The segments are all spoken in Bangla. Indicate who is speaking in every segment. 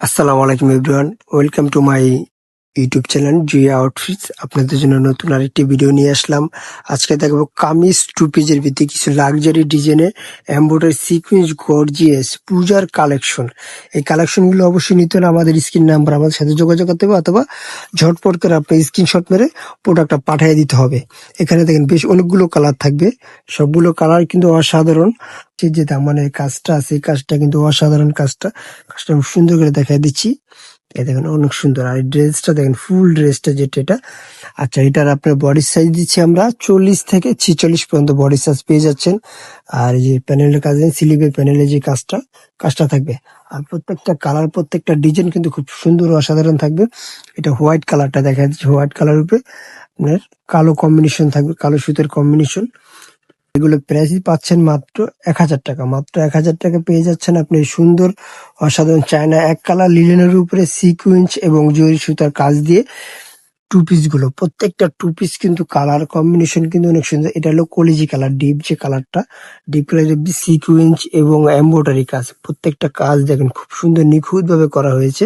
Speaker 1: আসসালামু আলাইকুম everyone welcome to my YouTube channel জুয়া আউটফিটস। আপনাদের জন্য নতুন আরেকটি ভিডিও নিয়ে আসলাম। আজকে দেখব কামিজ টু পিজের ভিত্তি কিছু লাক্সারি ডিজাইনে এম্বোডারি সিকুয়েন্স গর্জিয়াস পূজার কালেকশন এই কালেকশনগুলো অবশ্যই নিতে হলে আমাদের স্ক্রিন নাম্বার, আমাদের সাথে যোগাযোগ করতে হবে অথবা ঝটপট করে আপনি স্ক্রিনশট মেরে প্রোডাক্টটা পাঠিয়ে দিতে হবে। এখানে দেখেন বেশ অনেকগুলো কালার থাকবে। সবগুলো কালার কিন্তু অসাধারণ। যে মানে কাজটা আছে কাজটা কিন্তু অসাধারণ কাজটা। কাজটা সুন্দর করে দেখাই দিচ্ছি। এই দেখেন অনেক সুন্দর। আর ড্রেসটা দেখেন, ফুল ড্রেসটা যেটা, এটা। আচ্ছা এটার আপনার বডি সাইজ দিচ্ছি আমরা চল্লিশ থেকে ছিচল্লিশ পর্যন্ত বডি সাইজ পেয়ে যাচ্ছেন। আর এই যে প্যানেলের কাজ স্লিপের প্যানেলের যে কাজটা কাজটা থাকবে। আর প্রত্যেকটা কালার প্রত্যেকটা ডিজাইন কিন্তু খুব সুন্দর অসাধারণ থাকবে। এটা হোয়াইট কালারটা দেখা যাচ্ছে হোয়াইট কালার উপরে আপনার কালো কম্বিনেশন থাকবে, কালো সুতের কম্বিনেশন এগুলো প্রাইস পাচ্ছেন মাত্র এক হাজার টাকা। মাত্র এক হাজার টাকা পেয়ে যাচ্ছেন আপনি সুন্দর, অসাধারণ চায়না এক কালার লিলেনের উপরে সিকুয়েন্স এবং জরি সুতার কাজ দিয়ে টু পিসগুলো। প্রত্যেকটা টু পিস কিন্তু কালার কম্বিনেশন কিন্তু অনেক সুন্দর। এটা হলো কলিজি কালার ডিপ যে কালারটা ডিপ কালারের সিকুয়েন্স এবং এম্ব্রয়ডারি কাজ। প্রত্যেকটা কাজ দেখেন খুব সুন্দর নিখুঁত ভাবে করা হয়েছে।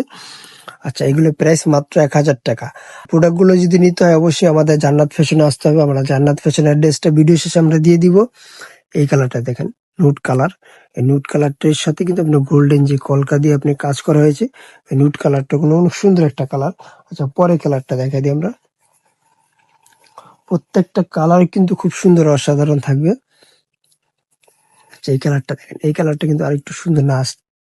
Speaker 1: আচ্ছা এগুলো প্রাইস মাত্র এক হাজার টাকা। প্রোডাক্টগুলো যদি নিতে হয়, অবশ্যই আমাদের জান্নাত ফ্যাশনে আসতে হবে। আমরা জান্নাত ফ্যাশন অ্যাড্রেসটা ভিডিও শেষে আমরা দিয়ে দিব। এই কালারটা দেখেন নুট কালার এই নুট কালারটার সাথে কিন্তু আপনার গোল্ডেন যে কলকা দিয়ে আপনি কাজ করা হয়েছে, এই নুট কালারটা কোনো অনেক সুন্দর একটা কালার আচ্ছা পরে কালারটা দেখা দিই আমরা। প্রত্যেকটা কালার কিন্তু খুব সুন্দর অসাধারণ থাকবে। আচ্ছা এই কালারটা দেখেন, এই কালারটা কিন্তু আরেকটু সুন্দর না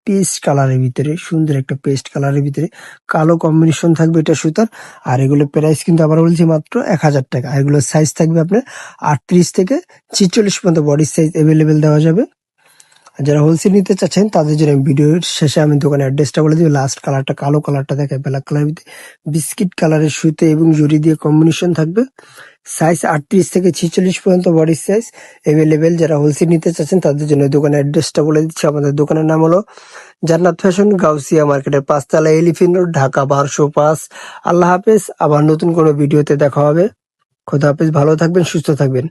Speaker 1: পেস্ট কালারের ভিতরে, সুন্দর একটা পেস্ট কালারের ভিতরে। কালো কম্বিনেশন থাকবে এটা সুতার, আর এগুলো প্রাইস কিন্তু আবার বলছি মাত্র এক হাজার টাকা। আর এগুলোর সাইজ থাকবে আপনার আটত্রিশ থেকে ছিচল্লিশ পর্যন্ত বডি সাইজ অ্যাভেলেবেল দেওয়া যাবে। যারা হোলসেল নিতে চাচ্ছেন, তাদের জন্য ভিডিওর শেষে আমি দোকানের অ্যাড্রেসটা বলে দিই লাস্ট কালারটা কালো কালারটা দেখে ব্ল্যাক কালার বিস্কিট কালারের সুতে এবং জরি দিয়ে কম্বিনেশন থাকবে। সাইজ আটত্রিশ থেকে ছিচল্লিশ পর্যন্ত বডি সাইজ অ্যাভেলেবেল যারা হোলসেল নিতে চাচ্ছেন, তাদের জন্য দোকানের অ্যাড্রেসটা বলে দিচ্ছি। আমাদের দোকানের নাম হলো জান্নাত ফ্যাশন গাউসিয়া মার্কেটের পাঁচতলা এলিফেন্ট রোড ঢাকা বারোশো পাঁচ। আল্লাহ হাফেজ। আবার নতুন কোনো ভিডিওতে দেখা হবে। খোদা হাফেজ। ভালো থাকবেন, সুস্থ থাকবেন।